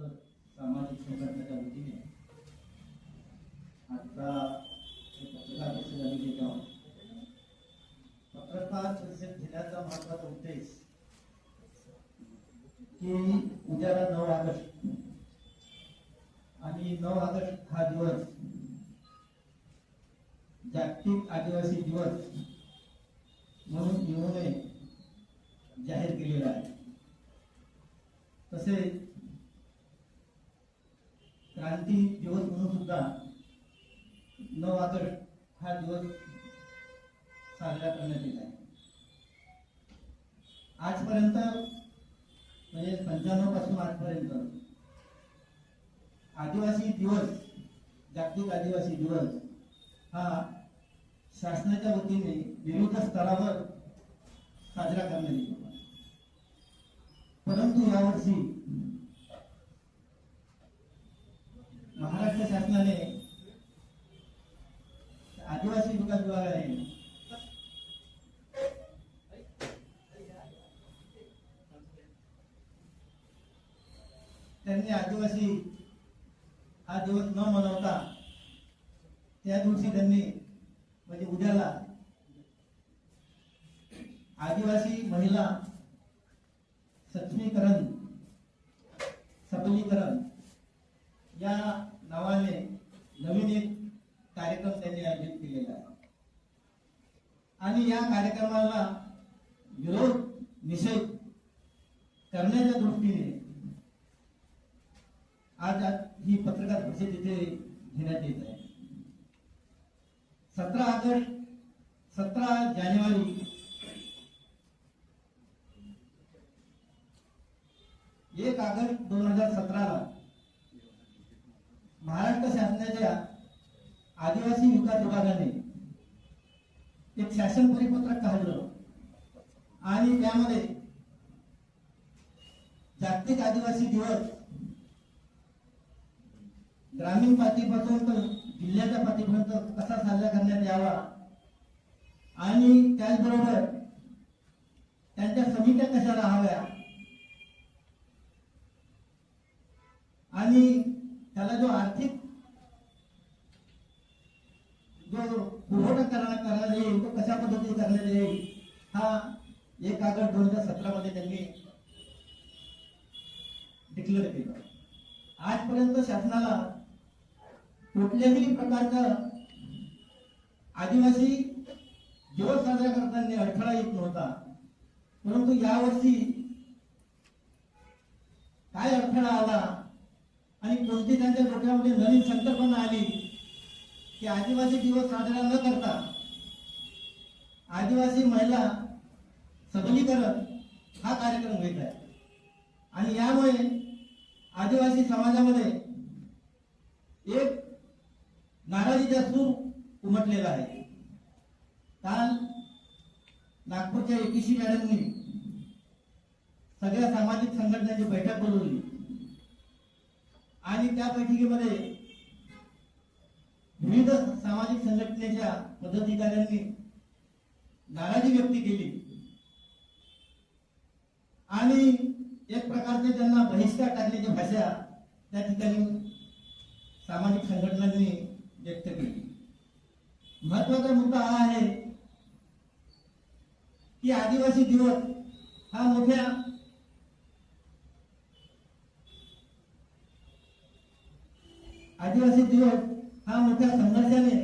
तर सामाजिक संघटनेच्या वतीने आजचा पत्रकार परिषद आम्ही घेत आहोत. पत्रकार परिषद घेण्याचा महत्त्वाचा उद्देश की उद्याला नऊ ऑगस्ट आणि नऊ ऑगस्ट हा दिवस जागतिक आदिवासी दिवस म्हणून युनोने जाहीर केलेला आहे. तसेच क्रांती दिवस म्हणून सुद्धा नऊ ऑगस्ट हा दिवस साजरा करण्यात येत आहे. आजपर्यंत म्हणजे पंच्याण्णवपासून आजपर्यंत आदिवासी दिवस जागतिक आदिवासी दिवस हा शासनाच्या वतीने विविध स्तरावर साजरा करण्यात येतो. परंतु यावर्षी महाराष्ट्र शासनाने आदिवासी विकास विभागाने त्यांनी आदिवासी हा दिवस न मनवता त्या दिवशी त्यांनी म्हणजे उद्याला आदिवासी महिला सक्षमीकरण सबलीकरण या नावाने नवीन एक कार्यक्रम त्यांनी आयोजित केलेला आहे. आणि या कार्यक्रमाला विरोध निषेध करण्याच्या दृष्टीने आज ही पत्रकार परिषद इथे घेण्यात येत आहे. सतरा ऑगस्ट सतरा जानेवारी एक ऑगस्ट दोन हजार सतराला महाराष्ट्र शासनाच्या आदिवासी विकास विभागाने एक शासन परिपत्रक काढलं आणि त्यामध्ये जागतिक आदिवासी दिवस ग्रामीण पातळीपासून तर जिल्ह्याच्या पातळीपर्यंत कसा साजरा करण्यात यावा आणि त्याचबरोबर त्यांच्या समित्या कशा राहाव्या? आणि त्याला जो आर्थिक जो पुरवठा करण्यात करण्यात येईल तो कशा पद्धतीने करण्यात येईल हा एक ऑगस्ट दोन हजार सतरा मध्ये त्यांनी डिक्लेअर केलं. आजपर्यंत शासनाला कुठल्याही प्रकारचा आदिवासी दिवस साजरा करताना अडथळा येत नव्हता. परंतु यावर्षी काय अडथळा आला आणि कोणती त्यांच्या डोक्यामध्ये नवीन संकल्पना आली की आदिवासी दिवस साजरा न करता आदिवासी महिला सबलीकरण हा कार्यक्रम घेत आहे आणि यामुळे आदिवासी समाजामध्ये एक नाराजीचा सूर उमटलेला आहे. काल नागपूरच्या एकीसी मॅडमनी सगळ्या सामाजिक संघटनांची बैठक बोलवली. आणि त्या बैठकीमध्ये विविध सामाजिक संघटनेच्या पदाधिकाऱ्यांनी नाराजी व्यक्त केली. आणि एक प्रकारचे त्यांना बहिष्कार टाकण्याची भाषा त्या ठिकाणी सामाजिक संघटनांनी व्यक्त केली. महत्त्वाचा मुद्दा हा आहे की आदिवासी दिवस हा मोठ्या आदिवासी दिवस हा मोठ्या संघर्षाने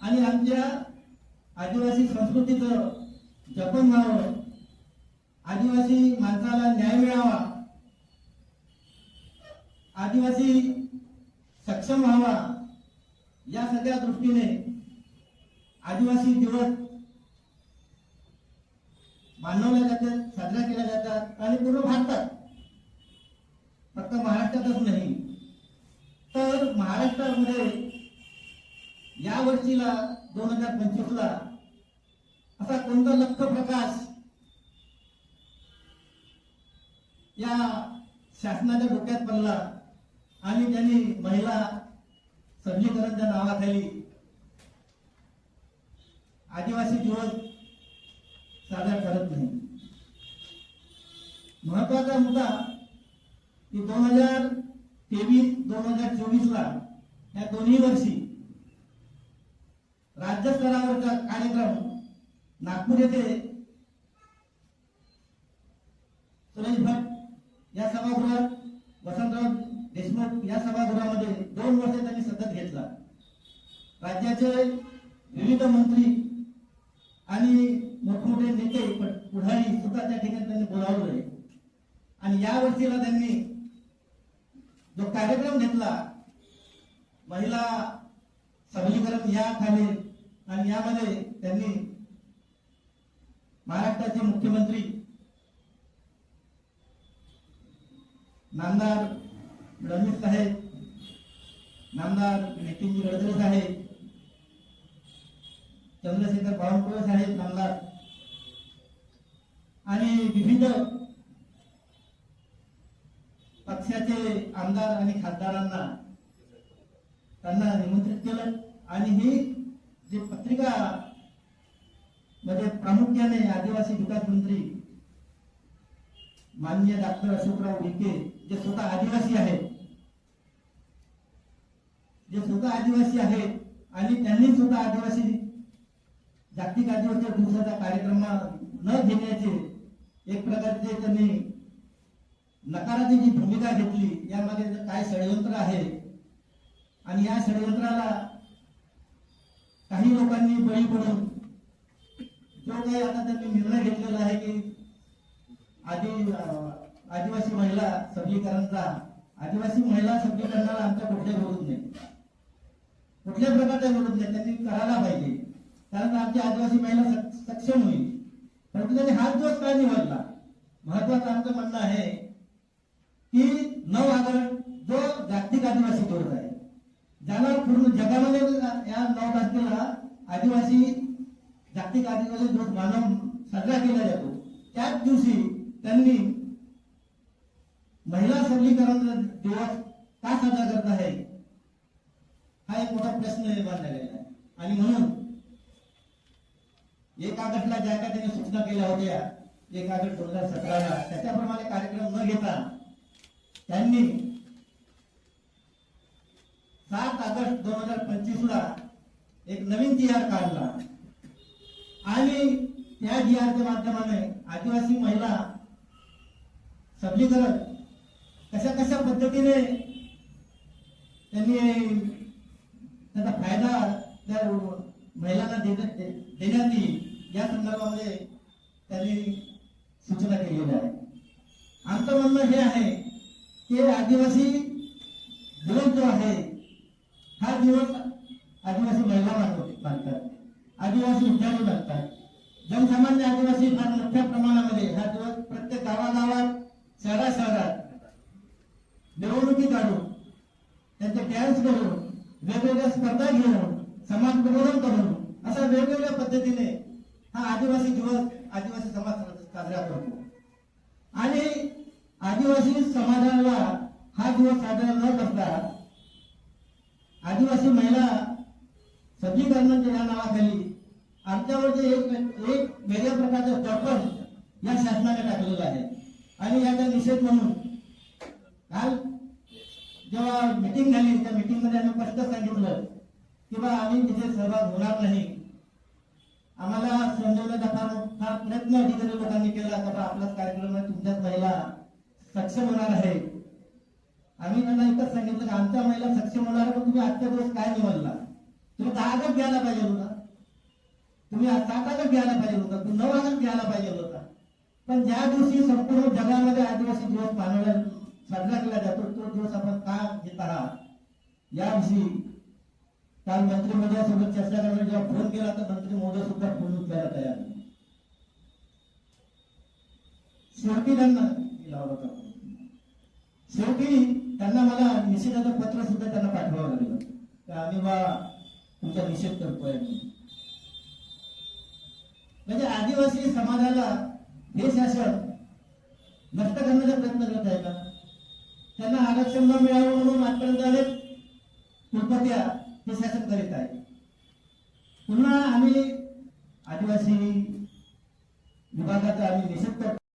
आणि आमच्या आदिवासी संस्कृतीचं जपन व्हावं आदिवासी माणसाला न्याय मिळावा आदिवासी सक्षम व्हावा या सगळ्या दृष्टीने आदिवासी दिवस मानवल्या जातात साजरा केल्या जातात आणि पूर्ण भारतात. फक्त महाराष्ट्रातच नाही तर महाराष्ट्रामध्ये या वर्षीला दोन हजार पंचवीसला असा कोणता लख प्रकाश या शासनाच्या डोक्यात पडला आणि त्यांनी महिला सबलीकरणच्या नावाखाली आदिवासी दिवस साजरा करत नाही. महत्त्वाचा मुद्दा की दोन हजार तेवीस दोन हजार चोवीस ला या दोन्ही वर्षी राज्य स्तरावरचा कार्यक्रम नागपूर येथे सुरेश भट या सभागृहात वसंतराव देशमुख या सभागृहामध्ये दोन वर्ष त्यांनी सतत घेतला राज्याचे विविध मंत्री आणि मोठमोठे नेते पुढारी सुद्धा त्या ठिकाणी त्यांनी बोलावलंय आणि या वर्षीला त्यांनी जो कार्यक्रम घेतला महिला सबलीकरण या खाली आणि यामध्ये त्यांनी महाराष्ट्राचे मुख्यमंत्री नामदार फडणवीस साहेब नामदार नितीनजी गडकरी साहेब चंद्रशेखर बावनकुळे साहेब नामदार. आणि विविध पक्षाचे आमदार आणि खासदारांना त्यांना निमंत्रित केलं. आणि ही जी पत्रिका मध्ये प्रामुख्याने आदिवासी विकास मंत्री माननीय डॉक्टर अशोकराव विखे जे स्वतः आदिवासी आहेत जे स्वतः आदिवासी आहेत आणि त्यांनी स्वतः आदिवासी जागतिक आदिवासी दिवसाचा कार्यक्रम न घेण्याचे एक प्रकारचे त्यांनी नकाराची जी भूमिका घेतली यामध्ये काय षडयंत्र आहे? आणि या षडयंत्राला काही लोकांनी बळी पडून जो काही आता त्यांनी निर्णय घेतलेला आहे की आदि आदिवासी महिला सबलीकरणचा आदिवासी महिला सबलीकरणाला आमच्या कुठल्या विरोध नाही. कुठल्या प्रकारचा विरोध नाही त्यांनी करायला पाहिजे. कारण आमची आदिवासी महिला सक्षम होईल. परंतु त्यांनी हाच दिवस का निवडला? महत्वाचं आमचं म्हणणं आहे की नऊ ऑगस्ट जो जागतिक आदिवासी दिवस आहे. ज्याला पूर्ण जगामध्ये या नऊ तारखेला आदिवासी जागतिक आदिवासी दिवस मानव साजरा केला जातो. त्याच दिवशी त्यांनी महिला सबलीकरण दिवस का साजरा करत आहे? हा एक मोठा प्रश्न निर्माण झालेला आहे. आणि म्हणून एक ऑगस्टला ज्या काय त्यांनी सूचना केल्या होत्या एक ऑगस्ट दोन हजार सतराला त्याच्याप्रमाणे कार्यक्रम न घेता त्यांनी सात ऑगस्ट दोन हजार पंचवीस ला एक नवीन जी आर काढला. आणि त्या जी आरच्या माध्यमाने आदिवासी महिला सबलीकरण कशा कशा पद्धतीने त्यांनी त्याचा फायदा त्या महिलांना देण्यात देण्यात येईल या संदर्भामध्ये त्यांनी सूचना केलेल्या आहे. आमचं म्हणणं हे आहे की आदिवासी दिवस जो आहे हा दिवस आदिवासी महिला मानतात. आदिवासी विद्यार्थी मानतात. जनसामान्य आदिवासी फार मोठ्या प्रमाणामध्ये हा दिवस प्रत्येक गावागावात शहरा शहरात मिरवणुकी काढून त्यांचे डॅन्स करून वेगवेगळ्या स्पर्धा घेऊन समाज प्रबोधन करून अशा वेगवेगळ्या पद्धतीने हा आदिवासी दिवस आदिवासी समाज साजरा करतो. आणि आदिवासी समाजाला हा दिवस साजरा न करता आदिवासी महिला सबलीकरणाच्या या नावाखाली आमच्यावर जे एक एक वेगळ्या प्रकारचं दर्पण या शासनाने टाकलेलं आहे. आणि याचा निषेध म्हणून जेव्हा मिटिंग झाली त्या मिटिंगमध्ये आम्ही स्पष्ट सांगितलं की बा आम्ही तिथे सहभाग होणार नाही. आम्हाला समजवण्याचा फार फार प्रयत्न अधिकारी लोकांनी केला का बा आपलाच कार्यक्रम तुमच्याच महिला सक्षम होणार आहे. आम्ही त्यांना एकच सांगितलं की आमच्या महिला सक्षम होणार पण तुम्ही आजच्या दिवस काय निवडला? तुम्ही दहा आगत घ्यायला पाहिजे होता. तुम्ही सात आगत घ्यायला पाहिजे होता तुम्ही नऊ आगत घ्यायला पाहिजे होता. पण ज्या दिवशी संपूर्ण जगामध्ये आदिवासी दिवस मानवला साजरा केला जातो तो दिवस आपण का घेत आहात याविषयी काल मंत्रिमंडळासोबत चर्चा करायला जेव्हा फोन केला तर मंत्री मोदी सुद्धा फोन उचलायला तयार नाही. शेवटी त्यांना लावला होता. शेवटी त्यांना मला निषेधाचं पत्र सुद्धा त्यांना पाठवावं लागलं. की आम्ही बा तुमचा निषेध करतोय म्हणजे आदिवासी समाजाला हे शासन नष्ट करण्याचा प्रयत्न करत आहे का? त्यांना आरक्षण न मिळावं म्हणून आजपर्यंत अनेक कुटपत्या हे शासन करीत आहे. पुन्हा आम्ही आदिवासी विभागाचा आम्ही निषेध करतो.